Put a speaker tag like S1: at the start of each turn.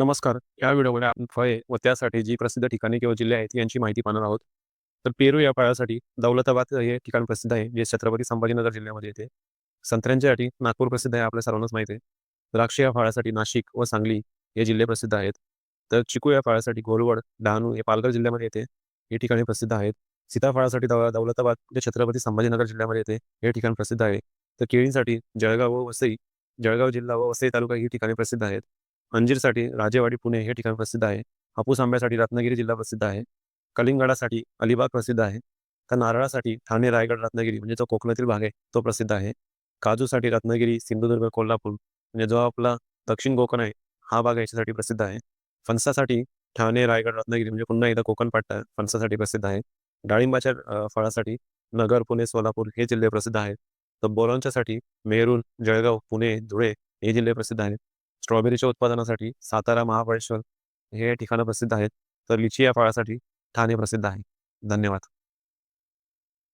S1: नमस्कार. या व्हिडिओमध्ये आपण फळे व त्यासाठी जी प्रसिद्ध ठिकाणे किंवा जिल्हे आहेत यांची माहिती पाहणार आहोत. तर पेरू या फळासाठी दौलताबाद हे ठिकाण प्रसिद्ध आहे जे छत्रपती संभाजीनगर जिल्ह्यामध्ये येते. संत्र्यांच्यासाठी नागपूर प्रसिद्ध आहे आपल्या सर्वांनाच माहिती आहे. द्राक्ष या फळासाठी नाशिक व सांगली हे जिल्हे प्रसिद्ध आहेत. तर चिकू या फळासाठी घोलवड डहाणू हे पालघर जिल्ह्यामध्ये येते. हे ठिकाणे प्रसिद्ध आहेत. सीताफळासाठी दौ दौलताबाद जे छत्रपती संभाजीनगर जिल्ह्यामध्ये येते. हे ठिकाण प्रसिद्ध आहे. तर केळींसाठी जळगाव व वसई जळगाव जिल्हा व वसई तालुका ही ठिकाणे प्रसिद्ध आहेत. अंजीरसाठी राजेवाडी पुणे हे ठिकाण प्रसिद्ध आहे. हापूस आंब्यासाठी रत्नागिरी जिल्हा प्रसिद्ध आहे. कलिंगडासाठी अलिबाग प्रसिद्ध आहे. तर नारळासाठी ठाणे रायगड रत्नागिरी म्हणजे जो कोकणातील भाग आहे तो प्रसिद्ध आहे. काजूसाठी रत्नागिरी सिंधुदुर्ग कोल्हापूर म्हणजे जो आपला दक्षिण कोकण आहे हा भाग याच्यासाठी प्रसिद्ध आहे. फणसासाठी ठाणे रायगड रत्नागिरी म्हणजे पुन्हा एकदा कोकण पट्टा फणसासाठी प्रसिद्ध आहे. डाळिंबाच्या फळासाठी नगर पुणे सोलापूर हे जिल्हे प्रसिद्ध आहेत. तर बोरांच्यासाठी मेहरून जळगाव पुणे धुळे हे जिल्हे प्रसिद्ध आहेत. स्ट्रॉबेरीच्या उत्पादनासाठी सातारा महाबळेश्वर हे ठिकाणं प्रसिद्ध आहेत. तर लिची या फळासाठी ठाणे प्रसिद्ध आहे. धन्यवाद.